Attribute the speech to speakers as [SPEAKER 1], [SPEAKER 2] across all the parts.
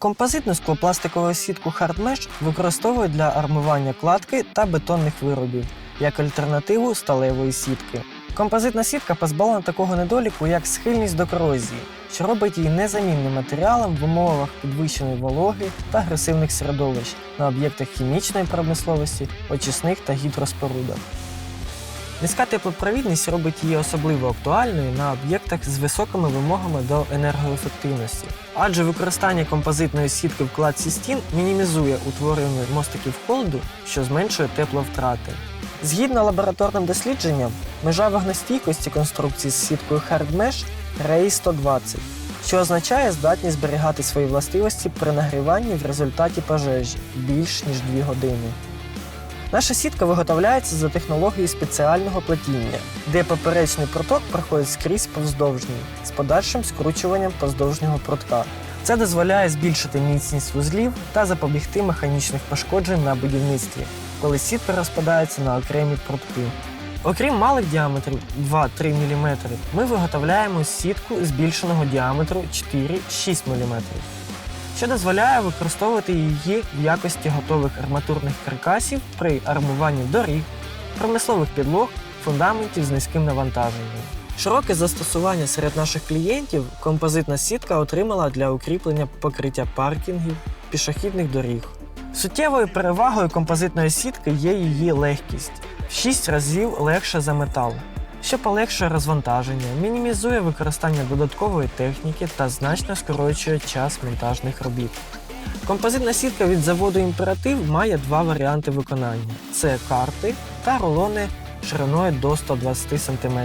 [SPEAKER 1] Композитну склопластикову сітку Hardmesh використовують для армування кладки та бетонних виробів як альтернативу сталевої сітки. Композитна сітка позбавлена такого недоліку, як схильність до корозії, що робить її незамінним матеріалом в умовах підвищеної вологи та агресивних середовищ на об'єктах хімічної промисловості, очисних та гідроспорудах. Низька теплопровідність робить її особливо актуальною на об'єктах з високими вимогами до енергоефективності, адже використання композитної сітки в кладці стін мінімізує утворення мостиків холоду, що зменшує тепловтрати. Згідно лабораторним дослідженням, межа вогнестійкості конструкції з сіткою HardMesh REI 120, що означає здатність зберігати свої властивості при нагріванні в результаті пожежі більш ніж 2 години. Наша сітка виготовляється за технологією спеціального плетіння, де поперечний проток проходить скрізь повздовжній з подальшим скручуванням поздовжнього протка. Це дозволяє збільшити міцність вузлів та запобігти механічних пошкоджень на будівництві, коли сітка розпадається на окремі протки. Окрім малих діаметрів 2-3 мм, ми виготовляємо сітку збільшеного діаметру 4-6 мм що дозволяє використовувати її в якості готових арматурних каркасів при армуванні доріг, промислових підлог, фундаментів з низьким навантаженням. Широке застосування серед наших клієнтів композитна сітка отримала для укріплення покриття паркінгів, пішохідних доріг. Суттєвою перевагою композитної сітки є її легкість в 6 разів легше за метал, що полегшує розвантаження, мінімізує використання додаткової техніки та значно скорочує час монтажних робіт. Композитна сітка від заводу Імператив має два варіанти виконання: це карти та рулони шириною до 120 см.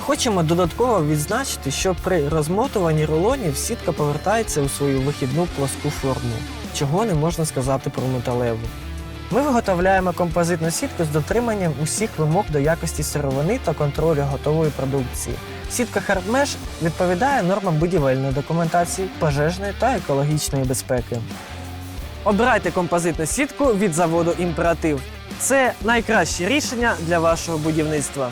[SPEAKER 1] Хочемо додатково відзначити, що при розмотуванні рулонів сітка повертається у свою вихідну плоску форму, чого не можна сказати про металеву. Ми виготовляємо композитну сітку з дотриманням усіх вимог до якості сировини та контролю готової продукції. Сітка Hardmesh відповідає нормам будівельної документації, пожежної та екологічної безпеки. Обирайте композитну сітку від заводу Імператив. Це найкраще рішення для вашого будівництва.